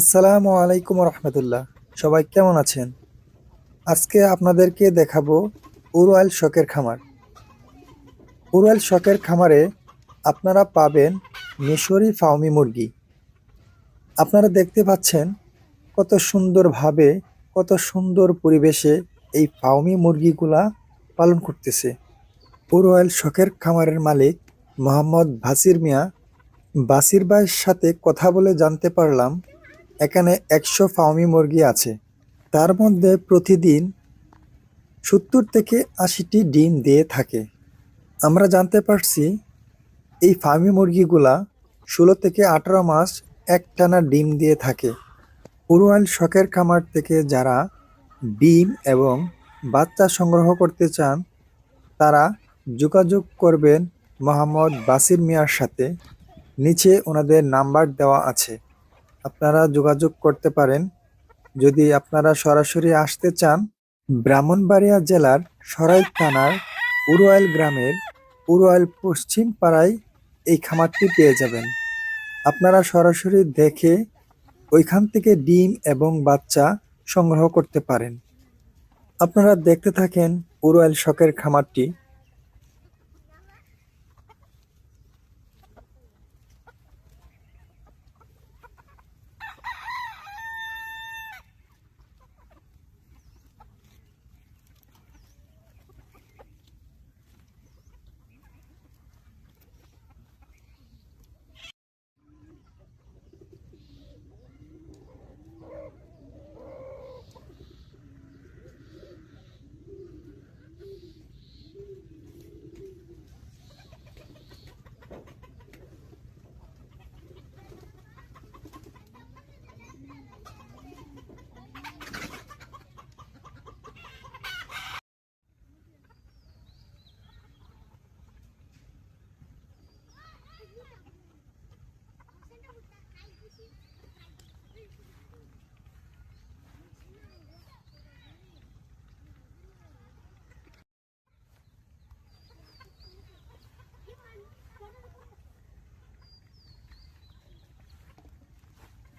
আসসালামু আলাইকুম রহমতুল্লাহ। সবাই কেমন আছেন? আজকে আপনাদেরকে দেখাবো উরওয়াল শখের খামার। উরওয়াল শখের খামারে আপনারা পাবেন মিশরি ফাউমি মুরগি। আপনারা দেখতে পাচ্ছেন কত সুন্দরভাবে, কত সুন্দর পরিবেশে এই ফাউমি মুরগিগুলা পালন করতেছে। উরওয়াল শখের খামারের মালিক মোহাম্মদ ভাসির মিয়া। বাসির ভাইয়ের সাথে কথা বলে জানতে পারলাম এখানে একশো ফার্মি মুরগি আছে। তার মধ্যে প্রতিদিন সত্তর থেকে আশিটি ডিম দিয়ে থাকে। আমরা জানতে পারছি এই ফার্মি মুরগিগুলা ষোলো থেকে আঠারো মাস একটানা ডিম দিয়ে থাকে। উরুয়াল শখের খামার থেকে যারা ডিম এবং বাচ্চা সংগ্রহ করতে চান, তারা যোগাযোগ করবেন মোহাম্মদ বাসির মিয়ার সাথে। নিচে ওনাদের নাম্বার দেওয়া আছে। আপনারা যোগাযোগ করতে পারেন। যদি আপনারা সরাসরি আসতে চান, ব্রাহ্মণবাড়িয়া জেলার সরাই থানার উরুয়াল গ্রামের উরুয়াল পশ্চিম পাড়ায় এই খামারটি পেয়ে যাবেন। আপনারা সরাসরি দেখে ওইখান থেকে ডিম এবং বাচ্চা সংগ্রহ করতে পারেন। আপনারা দেখতে থাকেন উরুয়াল শখের খামারটি।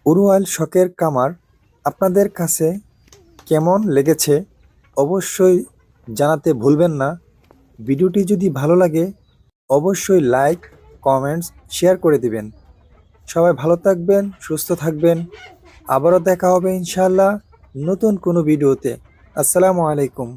উরুয়াল শখের কামার, আপনাদের কাছে কেমন লেগেছে অবশ্যই জানাতে ভুলবেন না। ভিডিওটি যদি ভালো লাগে, অবশ্যই লাইক কমেন্টস শেয়ার করে দিবেন। সবাই ভালো থাকবেন সুস্থ থাকবেন। আবারও দেখা হবে ইনশাল্লাহ নতুন কোনো ভিডিওতে। আসসালামু আলাইকুম।